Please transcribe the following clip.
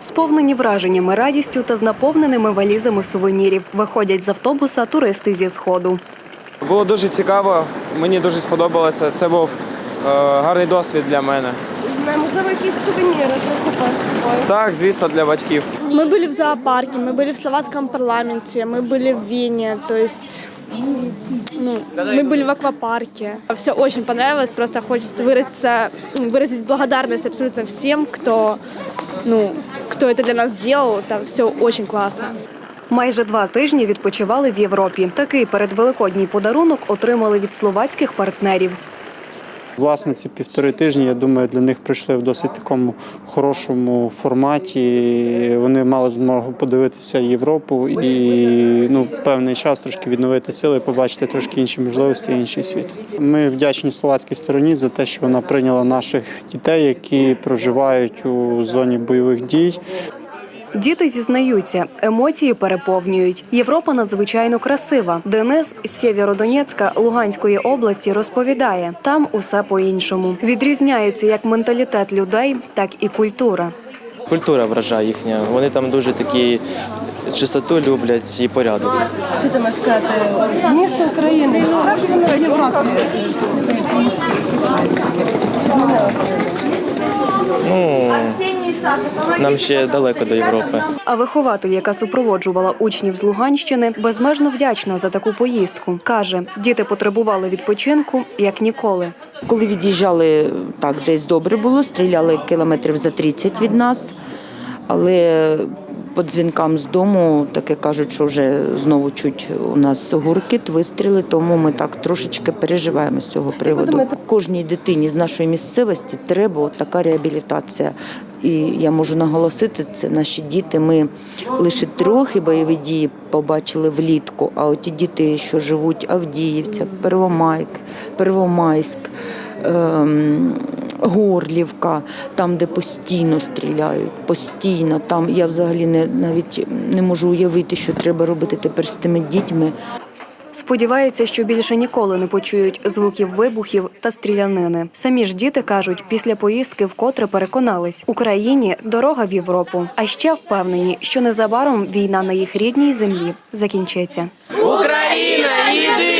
Сповнені враженнями, радістю та з наповненими валізами сувенірів. Виходять з автобуса туристи зі сходу. Було дуже цікаво, мені дуже сподобалося. Це був е, гарний досвід для мене. Можливо, якісь сувеніри прихопив з собою. Так, звісно, для батьків. Мы были в зоопарке, мы были в словацком парламенте, мы были в Вене, то есть ну, мы были в аквапарке. Все очень понравилось, просто хочется выразиться, выразить благодарность абсолютно всем, кто, ну, кто это для нас сделал. Там все очень классно. Майже два тижні відпочивали в Європі. Такий передвеликодній подарунок отримали від словацьких партнерів. Власне, ці півтори тижні, я думаю, для них пройшли в досить такому хорошому форматі. Вони мали змогу подивитися Європу і ну, певний час трошки відновити сили, побачити трошки інші можливості, інший світ. Ми вдячні словацькій стороні за те, що вона прийняла наших дітей, які проживають у зоні бойових дій. Діти зізнаються, емоції переповнюють. Європа надзвичайно красива. Денис з Сєвєродонецька Луганської області розповідає, там усе по-іншому. Відрізняється як менталітет людей, так і культура. Культура вражає їхня. Вони там дуже такі чистоту люблять і порядок. Що ти можеш сказати? Місто України. Справді воно Європі? Ну нам ще далеко до Європи. А вихователь, яка супроводжувала учнів з Луганщини, безмежно вдячна за таку поїздку. каже, діти потребували відпочинку як ніколи. Коли від'їжджали, так десь добре було, стріляли кілометрів за 30 від нас, але по дзвінкам з дому таке кажуть, що вже знову чуть у нас гуркіт, вистріли, тому ми так трошечки переживаємо з цього приводу. Кожній дитині з нашої місцевості треба така реабілітація. І я можу наголосити, це наші діти. Ми лише трохи бойові дії побачили влітку. А от ті діти, що живуть Авдіївця, Первомайк, Первомайськ. Ем, Горлівка, там, де постійно стріляють, постійно. Там я взагалі не навіть не можу уявити, що треба робити тепер з тими дітьми. Сподівається, що більше ніколи не почують звуків вибухів та стрілянини. Самі ж діти кажуть, після поїздки вкотре переконались, Україні дорога в Європу. А ще впевнені, що незабаром війна на їх рідній землі закінчиться. Україна, іди